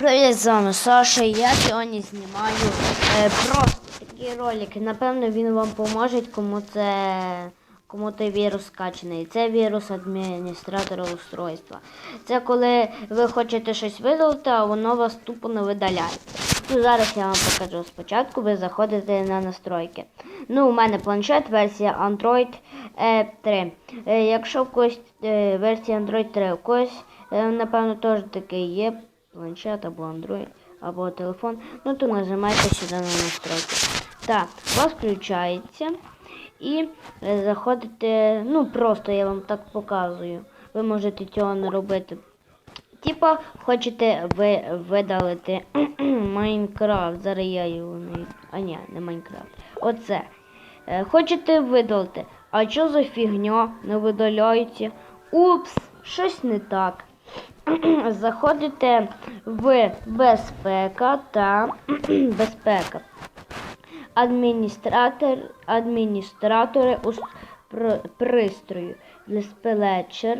Привіт, з вами Саша. Я сьогодні знімаю е, просто такий ролик. Напевно, він вам поможе, кому це кому той вірус скачаний. Це вірус адміністратора устройства. Це коли ви хочете щось видалити, а воно вас тупо не видаляє. Ну, зараз я вам покажу. Спочатку ви заходите на настройки. Ну, у мене планшет, версія Android е, 3. Е, якщо в когось е, версія Android 3, у когось, е, напевно, теж такий є планшет або Android, або телефон, ну то нажимаєте сюди на настройки. Так, у вас включається і е, заходите, ну просто я вам так показую. Ви можете цього не робити. Типа, хочете ви видалити Майнкрафт. Зараз я його не. А ні, не Майнкрафт. Оце. Е, Хочете видалити. А що за фігня не видаляється? Упс, щось не так. Заходите в безпека та безпека. Адміністратор, адміністратори пристрою. Диспетчер.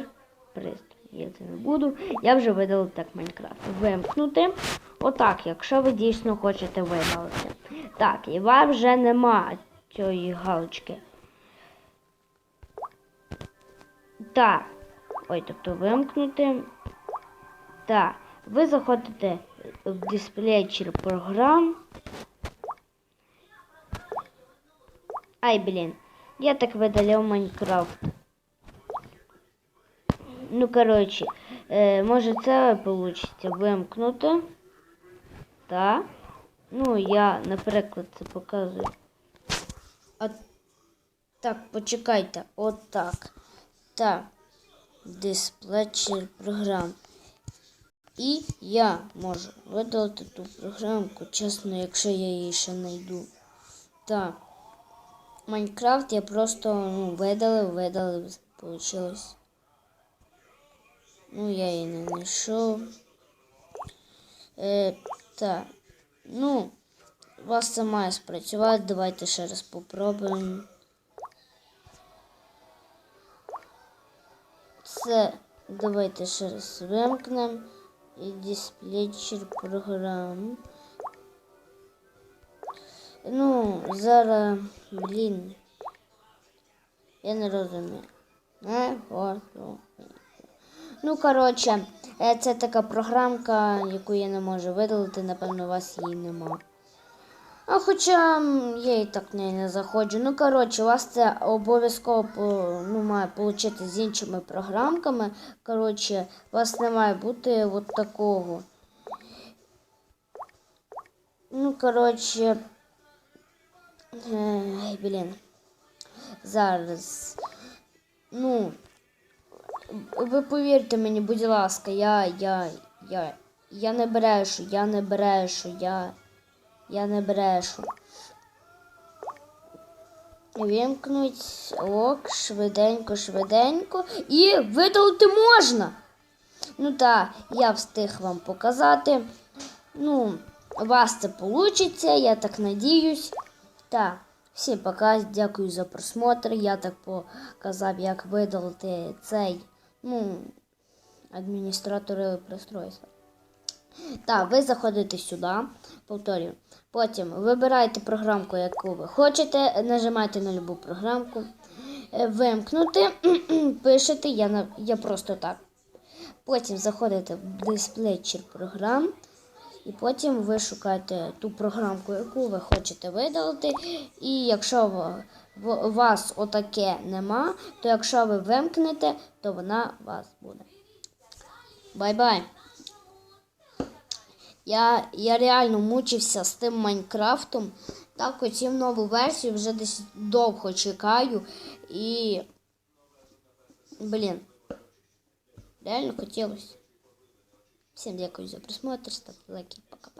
Пристрій. Я це не буду. Я вже видалив так Майнкрафт. Вимкнути. Отак, якщо ви дійсно хочете видалити. Так, і вам вже нема цієї галочки. Так. Ой, тобто вимкнути. Так, ви заходите в диспетчер програм. Ай, блін. Я так видаляв Майнкрафт. Ну, коротше, е, може це вийде вимкнути. Так. Ну, я, наприклад, це показую. А, так, почекайте. Отак. Так. Диспетчер програм. І я можу видалити ту програмку, чесно, якщо я її ще знайду. Так. Майнкрафт я просто ну, видалив, видалив, вийшло. Ну, я її не знайшов. Е, так. Ну, у вас це має спрацювати. Давайте ще раз попробуємо. Це давайте ще раз вимкнемо диспетчер програм. Ну, зараз, блін. Я не розумію. Не хочу. Ну, коротше, е, це така програмка, яку я не можу видалити, напевно, у вас її нема. А хоча я і так в не заходжу. Ну, коротше, у вас це обов'язково ну, має отримати з іншими програмками. Коротше, у вас не має бути от такого. Ну, коротше. Ей, блін. Зараз. Ну. Ви повірте мені, будь ласка, я, я, я, я не брешу, я не брешу, я, я не брешу. Вімкнуть ок, швиденько, швиденько. І видалити можна. Ну так, я встиг вам показати. Ну, у вас це вийде, я так надіюсь. Так, всім пока, дякую за просмотр. Я так показав, як видалити цей, ну, адміністратори пристройства. Так, ви заходите сюди, повторюю. Потім вибираєте програмку, яку ви хочете, нажимаєте на любу програмку, е, вимкнути, пишете, я, я просто так. Потім заходите в диспетчер програм. І потім ви шукаєте ту програмку, яку ви хочете видалити. І якщо у вас отаке нема, то якщо ви вимкнете, то вона у вас буде. Бай-бай. Я, я реально мучився з тим Майнкрафтом. Так, хотів нову версію, вже десь довго чекаю. І. Блін. Реально хотілося. Всім дякую за просмотр, ставте лайки, пока-пока.